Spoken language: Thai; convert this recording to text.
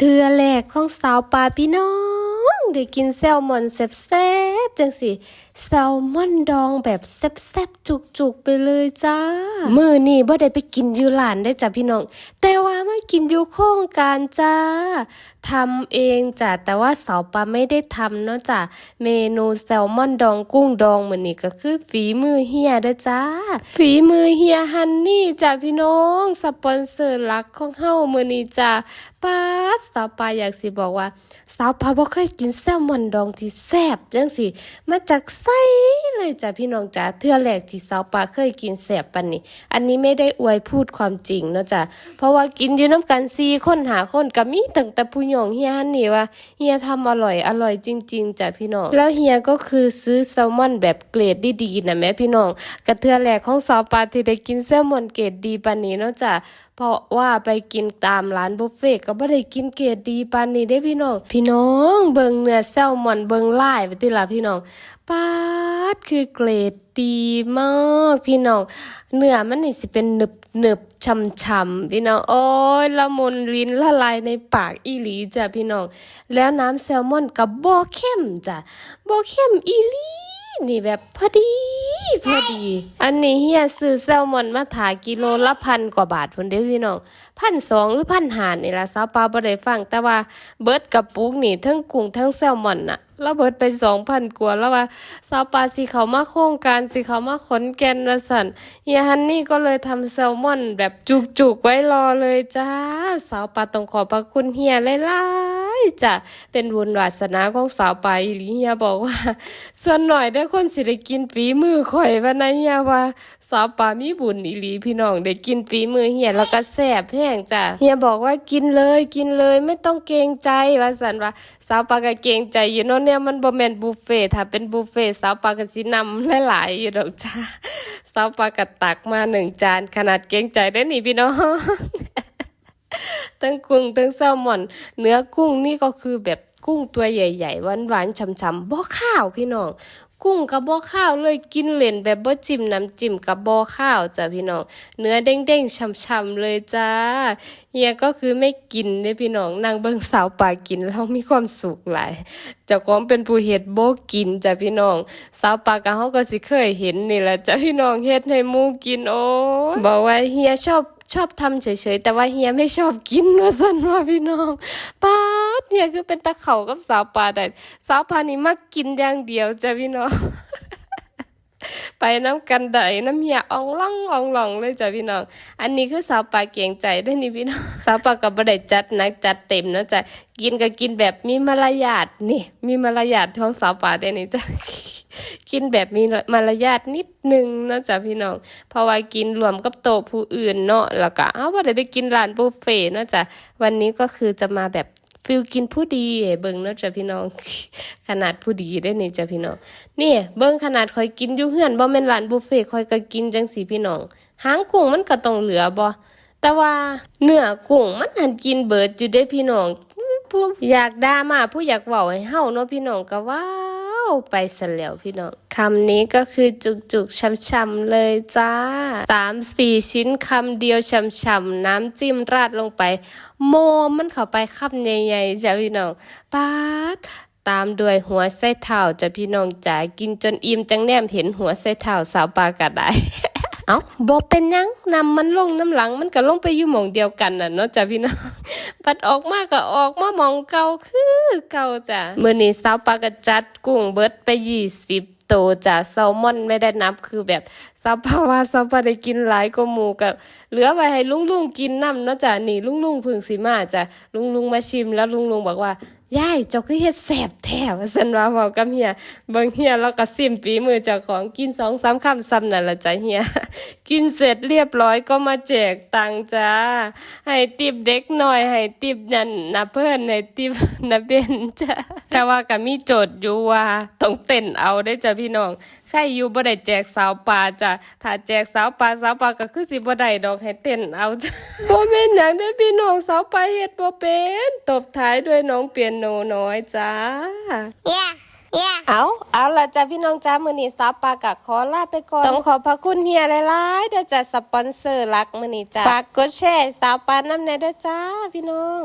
เทือแหลกของสาวปลาพี่น้อง ได้กินแซลมอนแซ่บๆจังสิแซลมอนดองแบบแซ่บๆจุกๆไปเลยจ้า มือนี่บ่ได้ไปกินอยู่หลานได้จ้ะพี่น้อง แต่ว่ามากินอยู่โครงการจ้า ทำเองจ้ะแต่ว่าสาวปาไม่ได้ทำเนาะจ้ะเมนูแซลมอนดองกุ้งดองเหมือนี้ก็คือฝีมือเฮียเด้อจ้า ฝีมือเฮียฮันนี่จ้ะพี่น้องสปอนเซอร์หลักของเฮามือนี้จ้ะป้าสาวปาอยากสิบอกว่า สาวปาบ่เคยกินแซลมอนดองที่แซ่บจังสิมาจากไส้เลยจ้ะพี่น้องจ้าเทื่อแรกที่สาวปาเคยกินแซ่บปันนี้อันนี้ไม่ได้อวยพูดความจริงเนาะจ้ะเพราะว่ากินอยู่น้ำกันสี่คนหาคนก็มีตั้งแต่ผู้หองเฮียฮันนี่ว่าเฮียทำอร่อยอร่อยจริง ๆจ้ะพี่น้องแล้วเฮียก็คือซื้อแซลมอนแบบเกรดดีๆนะแม่พี่น้องกระเทือแหลกของสาวปาที่ได้กินแซลมอนเกรดดีปานนี้เนาะจ้ะเพราะว่าไปกินตามร้านบุฟเฟ่ต์ก็บ่ได้กินเกรดดีปานนี้เด้พี่น้อง พี่น้องเบิ่งเนื้อแซลมอนเบิ่งลายไปติล่ะพี่น้อง ปาดคือเกรดดีมากพี่น้องเนื้อมันนี่สิเป็นหนึบหนึบช่ำช่ำๆพี่น้องโอ้ยละมุนลิ้นละลายในปากอีหลีจ้ะพี่น้องแล้วน้ำแซลมอนกับบ่เข้มจ้ะบ่เข้มอีหลีนี่แบบพอดีพอดี อันนี้เฮียซื้อแซลมอนมาถากิโลละพันกว่าบาทพุ่นเด้อพี่น้องพันสองหรือพันหานี่ละสาวปาบ่ได้ฟังแต่ว่าเบิร์ดกับปุ๊กนี่ทั้งกุ้งทั้งแซลมอนน่ะ แล้วเบิดไปสองพันกว่าแล้วว่าสาวปาสิเขามาโครงการสิเขามาขนแกนว่าสันเฮียฮันนี่ก็เลยทำแซลมอนแบบจุกๆไว้รอเลยจ้าสาวปาต้องขอบพระคุณเฮียหลายๆจ้ะเป็นบุญวาสนาของสาวปาอีหลีเฮียบอกว่า ส่วนหน่อยได้คนสิได้กินฝีมือข่อยว่านะเฮียว่า สาวปลามีบุญอีหลีพี่น้องได้กินฝีมือเฮียแล้วก็แซ่บแห้งจ้ะเฮียบอกว่ากินเลยกินเลยไม่ต้องเกรงใจว่าสันว่าสาวปลาก็เกรงใจอยู่เนาะเนี่ยมันบ่แม่นบุฟเฟ่ต์ถ้าเป็นบุฟเฟ่ต์สาวปลาก็สินำหลายๆอยู่ดอกจ้าสาวปลาก็ตักมาหนึ่งจานขนาดเกรงใจได้อนี่พี่น้องทั้งกุ้งทั้งแซลมอน เนื้อกุ้งนี่ก็คือแบบกุ้งตัวใหญ่ ๆ หวานๆฉ่ำๆบ่ข้าวพี่น้อง กุ้งกับบ่ข้าวเลยกินเล่นแบบบ่จิ้มน้ำจิ้มกับบ่ข้าวจ้ะพี่น้อง เนื้อเด้งๆฉ่ำๆเลยจ้าเฮียก็คือไม่กินเด้พี่น้องนั่งเบิ่งสาวป่ากินแล้วมีความสุขหลายเจ้าของเป็นผู้เฮ็ดบ่กินจ้ะพี่น้อง สาวป่าก็เฮาก็สิเคยเห็นนี่แหละจ้ะพี่น้องเฮ็ดให้หมูกินโอ้บอกว่าเฮียชอบ ชอบทำเฉยๆ แต่ว่าเฮียไม่ชอบกินว่าสันว่าพี่น้องป้าเฮียคือเป็นตะเข่ากับสาวปลาได้สาวปลานี่มักกินอย่างเดียวจ้ะพี่น้องไปน้ำกันไดน้ำเหียอองล่องอองหลองเลยจ้ะพี่น้อง อันนี้คือสาวปลาเก่งใจได้นี่พี่น้อง สาวปลากับบ่ได้จัดนักจัดเต็มนะจ๊ะกินก็กินแบบมีมารยาทนี่ มีมารยาทของสาวปลาได้นี่จ้ะ กินแบบมีมารยาทนิดนึงนะจ๊ะพี่น้อง เพราะว่ากินรวมกับโต๊ะผู้อื่นเนาะแล้วก็เอาว่าได้ไปกินร้านบุฟเฟ่เนาะจ๊ะวันนี้ก็คือจะมาแบบฟิลกินผู้ดีเบิ่งเนาะจ๊ะพี่น้อง ขนาดผู้ดีได้นี่จ้ะพี่น้องนี่เบิ่งขนาดคอยกินอยู่เฮือนบ่แม่นร้านบุฟเฟ่คอยก็กินจังสีพี่น้องหางกุ้งมันก็ต้องเหลือบ่แต่ว่าเนื้อกุ้งมันหันกินเบิดอยู่ได้พี่น้องผู้อยากด่ามาผู้อยากเว้าให้เฮาเนาะพี่น้องก็ว้า ไปซะแล้วพี่น้องคำนี้ก็คือจุกๆช่ำๆเลยจ้าสามสี่ชิ้นคำเดียวช่ำๆน้ำจิ้มราดลงไป โมมันเข้าไปคำใหญ่ๆจ้ะพี่น้องป๊าดตามด้วยหัวไส้เท้าจ้ะพี่น้องจ๋ากินจนอิ่มจังแนมเห็นหัวไส้เท้าสาวปลากระไดเอาบอเป็นยังนำมันลงน้ำหลังมันก็ลงไปอยู่หมองเดียวกันน่ะเนาะจ้ะพี่น้อง ปัดออกมาก็ออกมามองเก่าคือเก่าจ้ะมื้อนี้สาวปากระจัดกุ้งเบิดไปยี่สิบ โตจ้ะแซลมอนไม่ได้นับคือแบบสาวปาวาสาปาได้กินหลายกว่าหมูกับเหลือไว้ให้ลุงลุงกินน้ำเนาะจ้ะนี่ลุงลุงพึ่งสิมาจ้ะลุงลุงมาชิมแล้วลุงลุงบอกว่ายายเจ้าคือเฮ็ดแสบแท้ว่าซั่นว่าเว้ากับเฮียบิ่งเฮียแล้วก็ซิมฝีมือเจ้าของกิน2 3คำซ้ำนั่นละจ้ะเฮียกินเสร็จเรียบร้อยก็มาแจกตังจ้าให้ติบเด็กหน่อยให้ติบนั่นนะเพิ่อนให้ติบนะเบนจ้าแต่ว่าก็มีโจทย์อยู่ว่าต้องเต้นเอาได้จ้ะพี่น้องใครอยู่บ่ได้แจกสาวปลาจ้ะถ้าแจกสาวปลาสาวปลาก็คือสิบ่ได้ดอกให้เต้นเอาจ้ะบ่แม่นหยังเด้อพี่น้องสาวปลาเฮ็ดบ่เป็นตบท้ายด้วยน้องเปียโนน้อยจ้า Yeah, yeah. เอาเอาละจ้าพี่น้องจ้ามือนี้สาวปากะขอลาไปก่อน ต้องขอบพระคุณเฮียหลายๆเดี๋ยวจะสปอนเซอร์รักมือนี้จ้าฝากกดแชร์สาวปาน้ำแน่เด้อจ้าพี่น้อง